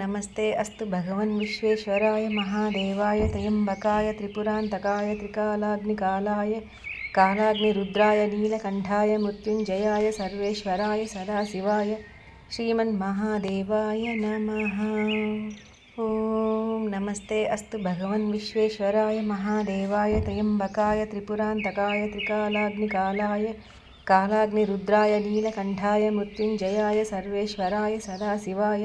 నమస్తే అస్తు భగవన్ విశ్వేశ్వరాయ మహాదేవాయ త్రయంబకాయ త్రిపురాంతకాయ త్రికాలాగ్నికాలాయ కాలాగ్నిరుద్రాయ నీలకంఠాయ మృత్యుంజయాయ సర్వేశ్వరాయ సదాశివాయ శ్రీమన్మహాదేవాయ నమ ఓం నమస్తే అస్తు భగవన్ విశ్వేశ్వరాయ మహాదేవాయ త్రయంబకాయ త్రిపురాంతకాయ త్రికాలాగ్నికాలాయ కాలాగ్నిరుద్రాయ నీలకంఠాయ మృత్యుంజయాయ సర్వేశ్వరాయ సదాశివాయ